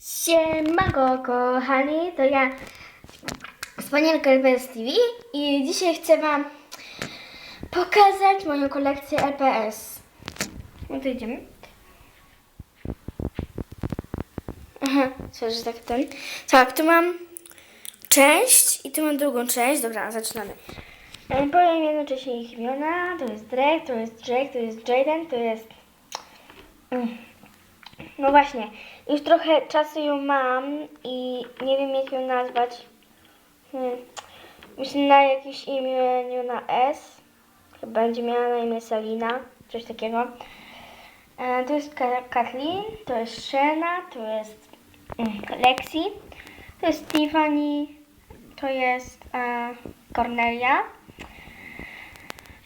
Siemanko kochani, to ja Wspanialka LPS TV i dzisiaj chcę Wam pokazać moją kolekcję LPS. No to idziemy. Aha, co, że tak ten. Tak, tu mam część i tu mam drugą część. Dobra, zaczynamy. Powiem jednocześnie ich imiona. To jest Drake, to jest Drake, to jest Jaden, to jest... Mm. No właśnie, już trochę czasu ją mam i nie wiem jak ją nazwać. Hmm. Myślę na jakieś imieniu na S. Chyba będzie miała na imię Salina, coś takiego. E, to jest Ka- Kathleen, to jest Shena, to jest mm, Lexi, to jest Tiffany, to jest e, Cornelia,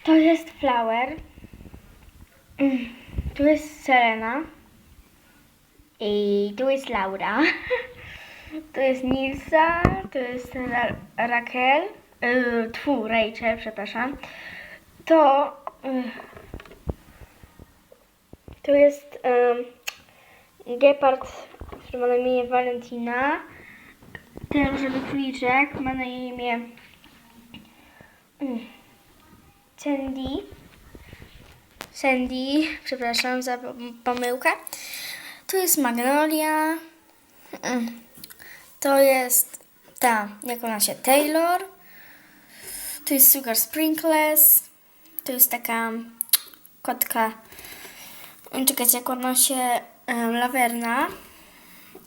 to jest Flower, mm, tu jest Selena. I tu jest Laura. To jest Nilsa, to jest Ra Raquel, yy, tfu, Rachel, przepraszam. To, yy, to jest yy, Gepard, który ma na imię Valentina. Ten różowy króliczek ma na imię Sandy. Sandy, przepraszam za pomyłkę. Tu jest Magnolia. Mm. To jest ta, jak ona się, Taylor. Tu jest Sugar Sprinkles. Tu jest taka kotka. Czekajcie, jak ona się, Laverna.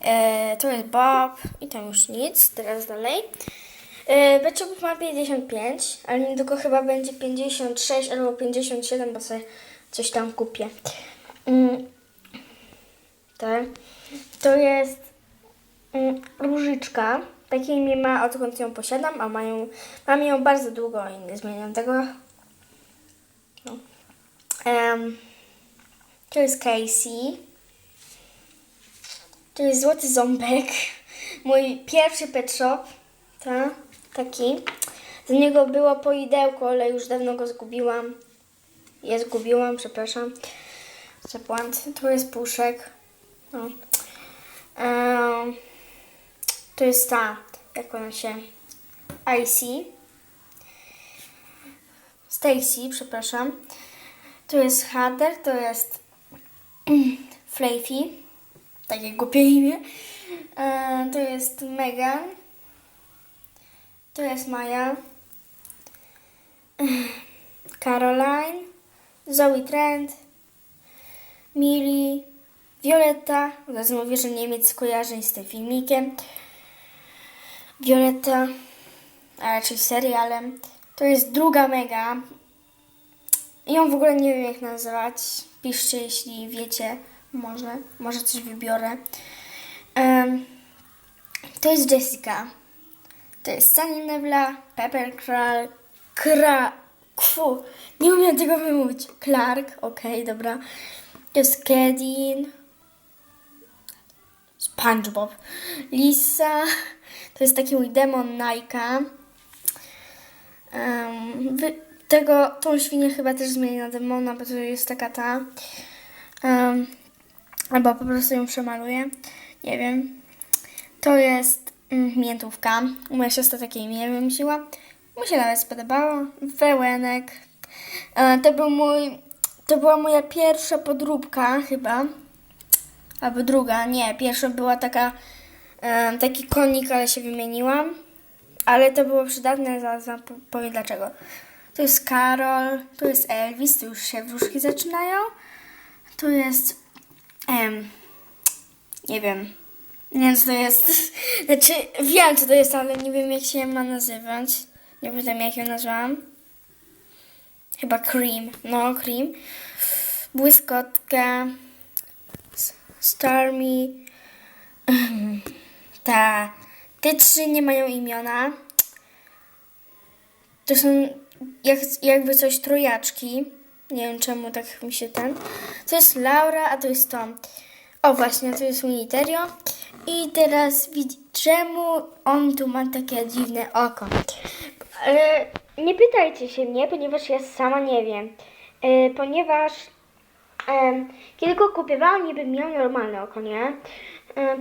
E, tu jest Bob i tam już nic. Teraz dalej. E, Beczop ma 55, ale niedługo chyba będzie 56 albo 57, bo sobie coś tam kupię. Mm. Tak. To jest mm, różyczka. Takie imię ma odkąd ją posiadam, a mają, mam ją bardzo długo i nie zmieniam tego. No. Em, to jest Casey. To jest Złoty Ząbek. Mój pierwszy pet shop. Ta, taki. Z niego było poidełko, ale już dawno go zgubiłam. Je zgubiłam, przepraszam. Zapłant. Tu jest puszek. No. To jest ta, jak ona się. IC. Stacy, przepraszam. To jest Heather, to jest Fluffy. Takie głupie imię. E, to jest Megan. To jest Maja. Caroline. Zoe Trent. Mili. Violetta. Od razu mówię, że Niemiec skojarzeń z tym filmikiem. Violetta, a raczej serialem. To jest druga mega. Ją w ogóle nie wiem jak nazywać. Piszcie, jeśli wiecie. Może, może coś wybiorę. Em, to jest Jessica. To jest Sunny Nebula, Pepper Kral, Kra... Kfu, nie umiem tego wymówić. Clark, okej, dobra. To jest Kedin. SpongeBob. Lisa. To jest taki mój demon Nike. Um, tego, tą świnię chyba też zmienię na demona, bo to jest taka ta. Um, albo po prostu ją przemaluję. Nie wiem. To jest mm, miętówka. Moja siostra takie imię wymyśliła. Mu się nawet spodobało. Wełenek. E, to był mój... To była moja pierwsza podróbka chyba. Albo druga, nie. Pierwsza była taka, e, taki konik, ale się wymieniłam. Ale to było przydatne, zaraz wam po- powiem dlaczego. Tu jest Karol, tu jest Elvis, tu już się wróżki zaczynają. Tu jest, em, nie wiem, nie wiem co to jest. Znaczy wiem co to jest, ale nie wiem jak się ma nazywać. Nie pamiętam jak ją nazwałam. Chyba Cream, no Cream. Błyskotka. Stormy. Ta. Te trzy nie mają imiona. To są jak, jakby coś trojaczki. Nie wiem czemu tak mi się ten. To jest Laura, a to jest Tom. O właśnie, to jest Uniterio. I teraz widz, czemu on tu ma takie dziwne oko? Ale nie pytajcie się mnie, ponieważ ja sama nie wiem. E, ponieważ kiedy go kupowałam, niby miał normalne oko, nie?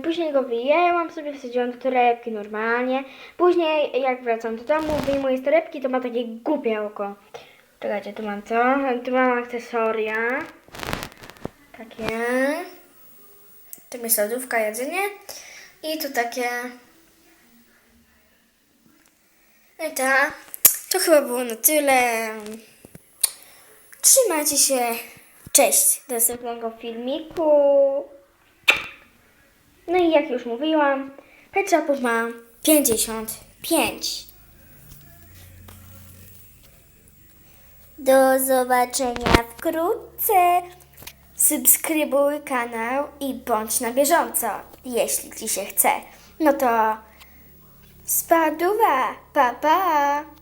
później go wyjęłam sobie, wsadziłam do torebki normalnie. Później jak wracam do domu, wyjmuję z torebki, to ma takie głupie oko. Czekajcie, tu mam co? Tu mam akcesoria. Takie. Tu jest lodówka, jedzenie. I tu takie. No i ta. To chyba było na tyle. Trzymajcie się. Cześć. Do następnego filmiku. No i jak już mówiłam, Pet Shopów ma 55. Do zobaczenia wkrótce. Subskrybuj kanał i bądź na bieżąco, jeśli Ci się chce. No to spaduwa, pa pa!